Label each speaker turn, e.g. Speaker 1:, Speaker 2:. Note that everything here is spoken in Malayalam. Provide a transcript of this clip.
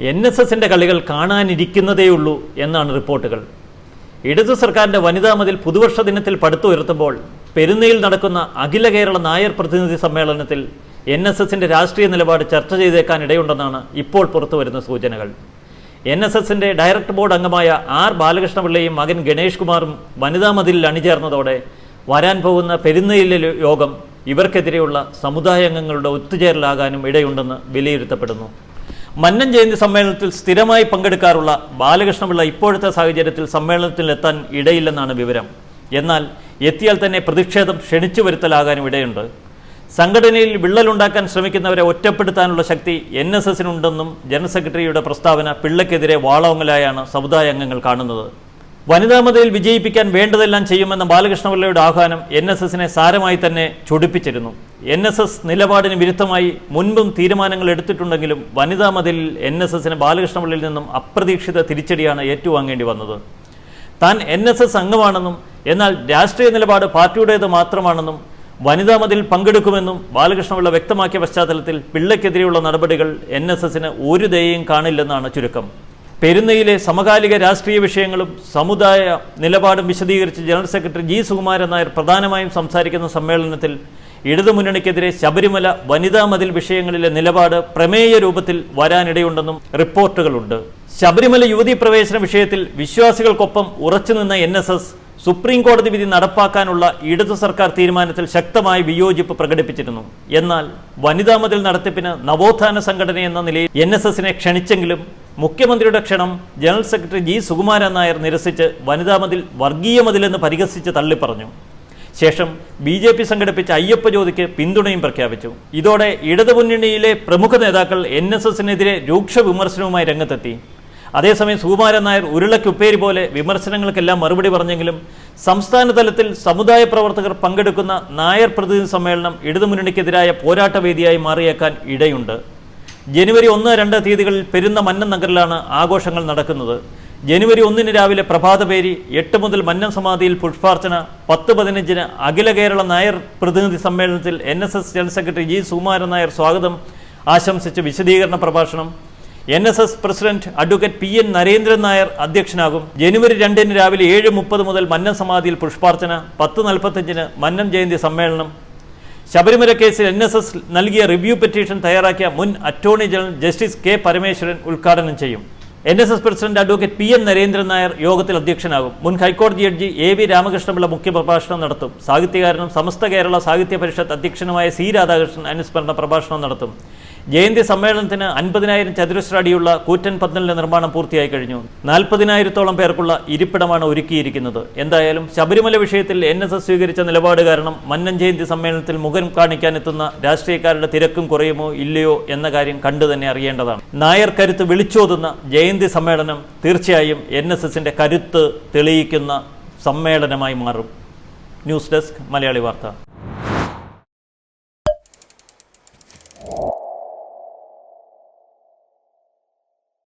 Speaker 1: എൻ എസ് എസിന്റെ കളികൾ കാണാനിരിക്കുന്നതേയുള്ളൂ എന്നാണ് റിപ്പോർട്ടുകൾ. ഇടതു സർക്കാരിന്റെ വനിതാ മതിൽ പുതുവർഷ ദിനത്തിൽ പടുത്തുയർത്തുമ്പോൾ പെരുന്നയിൽ നടക്കുന്ന അഖില കേരള നായർ പ്രതിനിധി സമ്മേളനത്തിൽ എൻ എസ് എസിന്റെ രാഷ്ട്രീയ നിലപാട് ചർച്ച ചെയ്തേക്കാൻ ഇടയുണ്ടെന്നാണ് ഇപ്പോൾ പുറത്തുവരുന്ന സൂചനകൾ. എൻ എസ് എസിന്റെ ഡയറക്ടർ ബോർഡ് അംഗമായ ആർ ബാലകൃഷ്ണപിള്ളയും മകൻ ഗണേഷ് കുമാറും വനിതാ മതിലിൽ അണിചേർന്നതോടെ വരാൻ പോകുന്ന പെരുന്നയിലെ യോഗം ഇവർക്കെതിരെയുള്ള സമുദായ അംഗങ്ങളുടെ ഒത്തുചേരലാകാനും ഇടയുണ്ടെന്ന് വിലയിരുത്തപ്പെടുന്നു. മന്നൻ ജയന്തി സമ്മേളനത്തിൽ സ്ഥിരമായി പങ്കെടുക്കാറുള്ള ബാലകൃഷ്ണപിള്ള ഇപ്പോഴത്തെ സാഹചര്യത്തിൽ സമ്മേളനത്തിലെത്താൻ ഇടയില്ലെന്നാണ് വിവരം. എന്നാൽ എത്തിയാൽ തന്നെ പ്രതിഷേധം ക്ഷണിച്ചു വരുത്തലാകാനും ഇടയുണ്ട്. സംഘടനയിൽ വിള്ളലുണ്ടാക്കാൻ ശ്രമിക്കുന്നവരെ ഒറ്റപ്പെടുത്താനുള്ള ശക്തി എൻ എസ് എസിനുണ്ടെന്നും ജനറൽ സെക്രട്ടറിയുടെ പ്രസ്താവന പിള്ളയ്ക്കെതിരെ വാളോങ്ങലായാണ് സമുദായ അംഗങ്ങൾ കാണുന്നത്. വനിതാ മതയിൽ വിജയിപ്പിക്കാൻ വേണ്ടതെല്ലാം ചെയ്യുമെന്ന ബാലകൃഷ്ണപിള്ളയുടെ ആഹ്വാനം എൻ എസ് എസിനെ സാരമായി തന്നെ ചൊടിപ്പിച്ചിരുന്നു. എൻ എസ് എസ് നിലപാടിന് വിരുദ്ധമായി മുൻപും തീരുമാനങ്ങൾ എടുത്തിട്ടുണ്ടെങ്കിലും വനിതാ മതിലിൽ എൻ എസ് എസിന് ബാലകൃഷ്ണപിള്ളയിൽ നിന്നും അപ്രതീക്ഷിത തിരിച്ചടിയാണ് ഏറ്റുവാങ്ങേണ്ടി വന്നത്. താൻ എൻ എസ് എസ് അംഗമാണെന്നും എന്നാൽ രാഷ്ട്രീയ നിലപാട് പാർട്ടിയുടേത് മാത്രമാണെന്നും വനിതാ മതിൽ പങ്കെടുക്കുമെന്നും ബാലകൃഷ്ണപിള്ള വ്യക്തമാക്കിയ പശ്ചാത്തലത്തിൽ പിള്ളയ്ക്കെതിരെയുള്ള നടപടികൾ എൻ എസ് എസിന് ഒരു ദയയും കാണില്ലെന്നാണ് ചുരുക്കം. പെരുന്നയിലെ സമകാലിക രാഷ്ട്രീയ വിഷയങ്ങളും സമുദായ നിലപാടും വിശദീകരിച്ച് general secretary G Sukumaran Nair പ്രധാനമായും സംസാരിക്കുന്ന സമ്മേളനത്തിൽ ഇടതുമുന്നണിക്കെതിരെ ശബരിമല വനിതാ മതിൽ വിഷയങ്ങളിലെ നിലപാട് പ്രമേയ രൂപത്തിൽ വരാനിടയുണ്ടെന്നും റിപ്പോർട്ടുകളുണ്ട്. ശബരിമല യുവതീ പ്രവേശന വിഷയത്തിൽ വിശ്വാസികൾക്കൊപ്പം ഉറച്ചുനിന്ന എൻ എസ് എസ് സുപ്രീം കോടതി വിധി നടപ്പാക്കാനുള്ള ഇടതു സർക്കാർ തീരുമാനത്തിൽ ശക്തമായ വിയോജിപ്പ് പ്രകടിപ്പിച്ചിരുന്നു. എന്നാൽ വനിതാ മതിൽ നടത്തിപ്പിന് നവോത്ഥാന സംഘടനയെന്ന നിലയിൽ എൻ ക്ഷണിച്ചെങ്കിലും മുഖ്യമന്ത്രിയുടെ ക്ഷണം general secretary G Sukumaran Nair നിരസിച്ച് വനിതാ മതിൽ വർഗീയ മതിലെന്ന് പരിഹസിച്ച് തള്ളിപ്പറഞ്ഞു. ശേഷം ബി ജെ പി സംഘടിപ്പിച്ച അയ്യപ്പ ജ്യോതിക്ക് പിന്തുണയും പ്രഖ്യാപിച്ചു. ഇതോടെ ഇടതുമുന്നണിയിലെ പ്രമുഖ നേതാക്കൾ എൻ എസ് എസിനെതിരെ രൂക്ഷ വിമർശനവുമായി രംഗത്തെത്തി. അതേസമയം സുകുമാരൻ നായർ ഉരുളക്കുപ്പേരി പോലെ വിമർശനങ്ങൾക്കെല്ലാം മറുപടി പറഞ്ഞെങ്കിലും സംസ്ഥാന തലത്തിൽ സമുദായ പ്രവർത്തകർ പങ്കെടുക്കുന്ന നായർ പ്രതിനിധി സമ്മേളനം ഇടതുമുന്നണിക്കെതിരായ പോരാട്ടവേദിയായി മാറിയേക്കാൻ ഇടയുണ്ട്. ജനുവരി ഒന്ന് രണ്ട് തീയതികളിൽ പെരുന്ന മന്നം നഗറിലാണ് ആഘോഷങ്ങൾ നടക്കുന്നത്. ജനുവരി ഒന്നിന് രാവിലെ പ്രഭാതപേരി എട്ട് മുതൽ മന്നം സമാധിയിൽ പുഷ്പാർച്ചന പത്ത് പതിനഞ്ചിന് അഖില കേരള നായർ പ്രതിനിധി സമ്മേളനത്തിൽ N S S general secretary G Sukumaran Nair സ്വാഗതം. ആശംസിച്ച് വിശദീകരണ പ്രഭാഷണം. N S S president advocate P N Narendran Nair അധ്യക്ഷനാകും. ജനുവരി രണ്ടിന് രാവിലെ ഏഴ് മുപ്പത് മുതൽ മന്നം സമാധിയിൽ പുഷ്പാർച്ചന പത്ത് നാൽപ്പത്തഞ്ചിന് മന്നം ജയന്തി സമ്മേളനം. ശബരിമല കേസിൽ എൻ എസ് എസ് നൽകിയ റിവ്യൂ പെറ്റീഷൻ തയ്യാറാക്കിയ മുൻ attorney general justice K Parameswaran ഉദ്ഘാടനം ചെയ്യും. N S S president advocate P N Narendran Nair യോഗത്തിൽ അധ്യക്ഷനാകും. മുൻ ഹൈക്കോടതി ജഡ്ജി എ വി രാമകൃഷ്ണപിള്ള മുഖ്യപ്രഭാഷണം നടത്തും. സാഹിത്യകാരനും സമസ്ത കേരള സാഹിത്യ പരിഷത്ത് അധ്യക്ഷനുമായ സി രാധാകൃഷ്ണൻ അനുസ്മരണ പ്രഭാഷണം നടത്തും. ജയന്തി സമ്മേളനത്തിന് അൻപതിനായിരം ചതുരശ്ര അടിയുള്ള കൂറ്റൻ പന്തലിന്റെ നിർമ്മാണം പൂർത്തിയായി കഴിഞ്ഞു. നാൽപ്പതിനായിരത്തോളം പേർക്കുള്ള ഇരിപ്പിടമാണ് ഒരുക്കിയിരിക്കുന്നത്. എന്തായാലും ശബരിമല വിഷയത്തിൽ എൻ എസ് എസ് സ്വീകരിച്ച നിലപാട് കാരണം മന്നൻ ജയന്തി സമ്മേളനത്തിൽ മുഖം കാണിക്കാനെത്തുന്ന രാഷ്ട്രീയക്കാരുടെ തിരക്കും കുറയുമോ ഇല്ലയോ എന്ന കാര്യം കണ്ടു തന്നെ അറിയേണ്ടതാണ്. നായർ കരുത്ത് വിളിച്ചോതുന്ന ജയന്തി സമ്മേളനം തീർച്ചയായും എൻ എസ് എസിന്റെ കരുത്ത് തെളിയിക്കുന്ന സമ്മേളനമായി മാറും. ന്യൂസ് ഡെസ്ക് മലയാളി വാർത്ത.